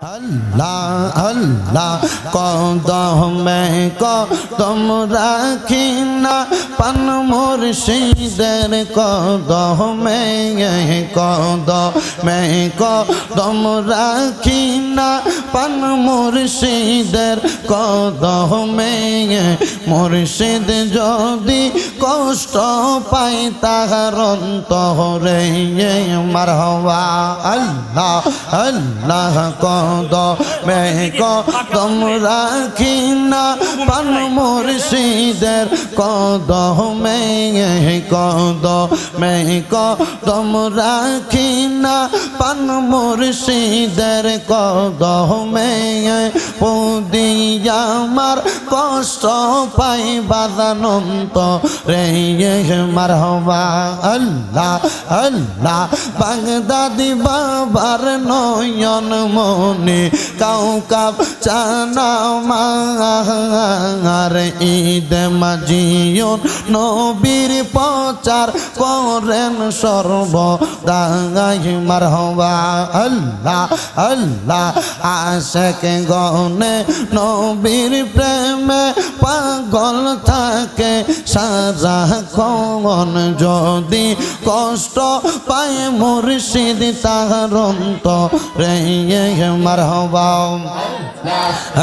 আল্লাহ আল্লাহ, কদমে কদম রাখি না পান মুর্শিদের কদমে কদমে কদম রাখি না পান মুর্শিদের কদমে মুর্শিদ যদি কষ্ট পাই তাহার অন্তরে মারহবা, আল্লাহ আল্লাহ কদ মে কদম রাখি না পান মুর্শিদের কদ মে কদ মে কদম রাখি না পান মুর্শিদের কদ মে পুদিয়া আমার কষ্ট পাই বাদানন্ত রে মারহবা, আল্লাহ আল্লাহ। বাগদাদি বাবার নয়ন মনে কাউকাব চানা মার। ঈদ মাজিয়ন নবীর প্রচার করেন সর্ব দাঙ্গাই আল্লাহ আল্লাহ আশেক গনে নবীর প্রেমে পাগল থাকে সারা কন যদি কষ্ট পায় মুর্শিদ তাহার রে মারহবা।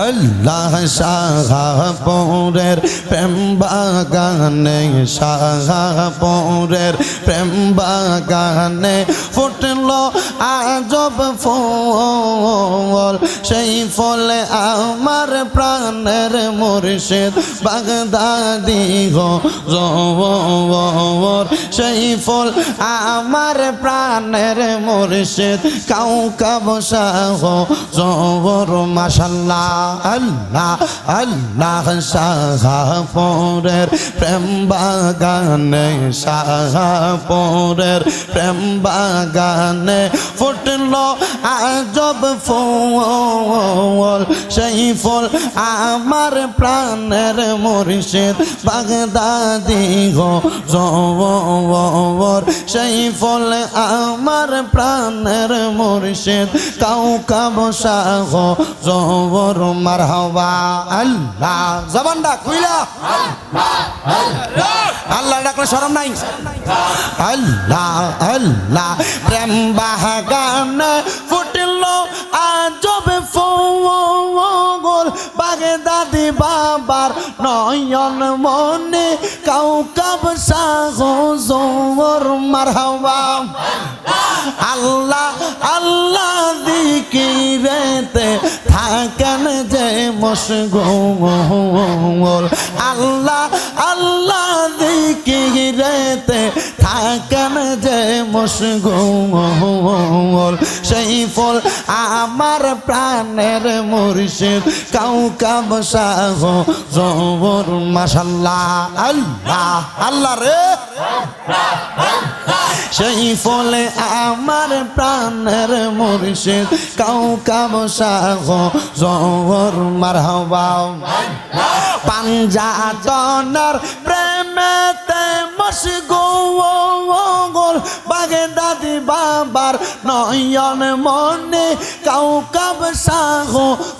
আল্লাহ, শাহপুরের প্রেম বাগানে, শাহপুরের প্রেম বাগানে ফুটল আজব ফল, সেই ফলে আমার প্রাণের মুর্শিদ, বাগদাদি গো জোর সেই ফল আমার প্রাণের মুর্শিদ কাউকা বসাহ জোর মাশাল্লাহ, আল্লাহ আল্লাহ শাহপুরের প্রেম বাগানে, শাহপুরের প্রেম বাগানে ফুটল আজব ফল। সেই ফল আমার প্রাণের মুর্শিদ বাগদাদি গো জোর সেই ফল আমার প্রাণের মুর্শিদ কাউকা বসাহ জোর মারহবা আল্লাহ। জবানটা কইলা আল্লাহ ডাকলে শরম নাই। আল্লাহ আল্লাহ। প্রেম বাগান ফুটল আজব ফল। বাগে দাদি বাবার নয়ন মনে কাউকাব সাহ জোর মারহাবা। আল্লাহ আল্লাহ থাকেন যে আল্লাহ আল্লাহ দিকিরেতে থাকেন যে মশগুল সেই ফল আমার প্রাণের মুর্শিদ কাউকা বসাহ জবর মাসাল্লাহ আল্লাহ আল্লাহ রে। সেই ফলে আমার প্রাণের মুর্শিদ কাউকা বসাহ জবর মারহবা। পাঞ্জাতনার প্রেমেতে মশগুল বাগে দাদি বাবার নয়ন মনে কাউকাব সাহ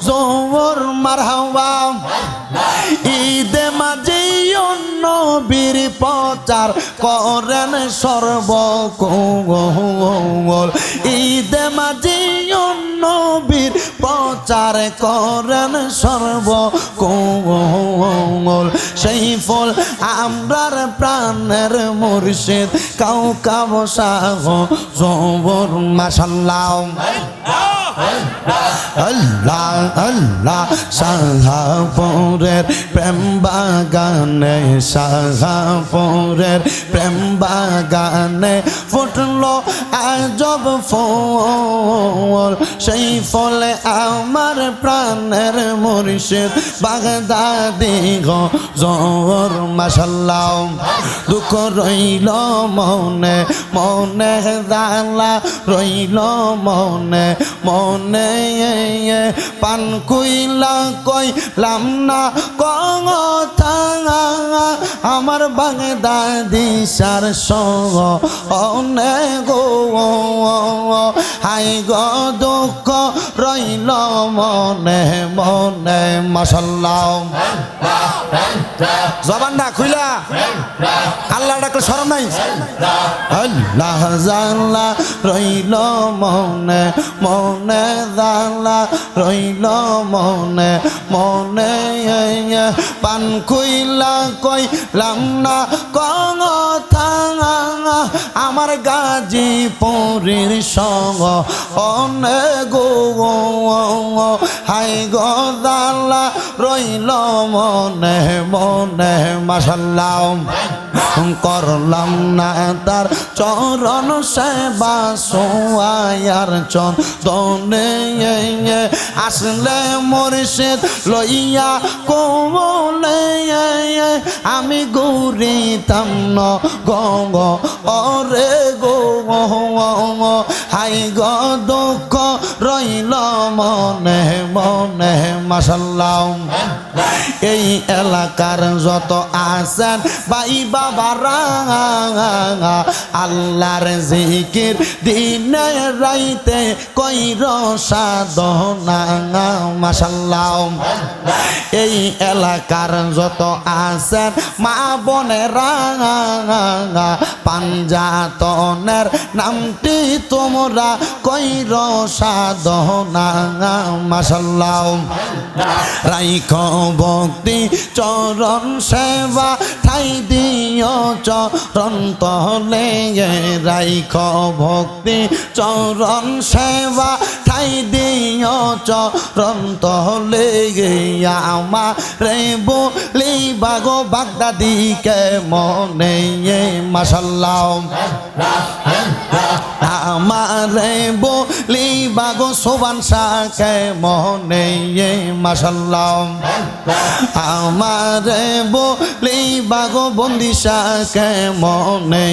জোর মারহাওয়া। ঈদে মাঝে অন্য বীর প্রচার করেন সর্বকোল ঈদে মাঝে প্রচার করেন সর্ব সর্বকোল সেই ফল আমরার প্রাণের মুর্শিদ কাউ বসাহ জবর মাসাল্লাহ আল্লাহ আল্লাহ শাহপুরের প্রেম বাগানে শাহপুরের প্রেম বাগানে ফুটল আজব ফল সেই ফলে আমার প্রাণের মুর্শিদ বাগদাদি জোর মাসাল্লাহ দুঃখ রইল মনে মনে দালা রইল মনে মনে পান কুইলা কইলাম না কথা আমার বাগদাদি সার সঙ্গ অনে গো হাই গো দুঃখ রইল মনে মনে মাসাল্লাহ জবানটা খুইলা? আল্লাহ ডাকলে সরম নাই? আল্লাহ জাল্লা রইল মনে মনে জাল্লা রইল মনে মনে পান খুইলা কইলাম না কথা আমার গাজী পরির সঙ্গ, অনে গো হাই গো জাল্লা রইল মনে মনে মাসাল্লাহ করলাম না তার চরণ সেবা সোয়ার চন্দনে আসলে মরিষেদ লইয়া কোমলে আমি গুরিতাম ন গঙ্গ অরে গো হাই গ দুঃখ, রইল মনে মনে মাসাল্লাহ এই এলাকার যত আছেন বাই বাবারা, আল্লাহর জিকির দিনে রাইতে কইর সাধনা মাসাল্লাহ এই এলাকার যত আছেন, মা বোনেরা, পাঞ্জাতনের নামটি তোমরা কইর সাধনা মাসাল্লাহ রাইখ ভক্তি চরণ সেবা ঠাই দিও চরণ তলে রাইখ ভক্তি চরণ সেবা ঠাই দিও চরণ তলে আমা রে বলি, বাগো বাগদাদিকে মনে মাসাল্লাহ আমারে বলি, বাগো সোবান শাকে মনে মাসাল্লাহ আমারে বলি, বাগো বন্দি শাকে মনে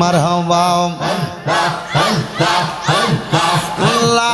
মারহবা? ইলাহা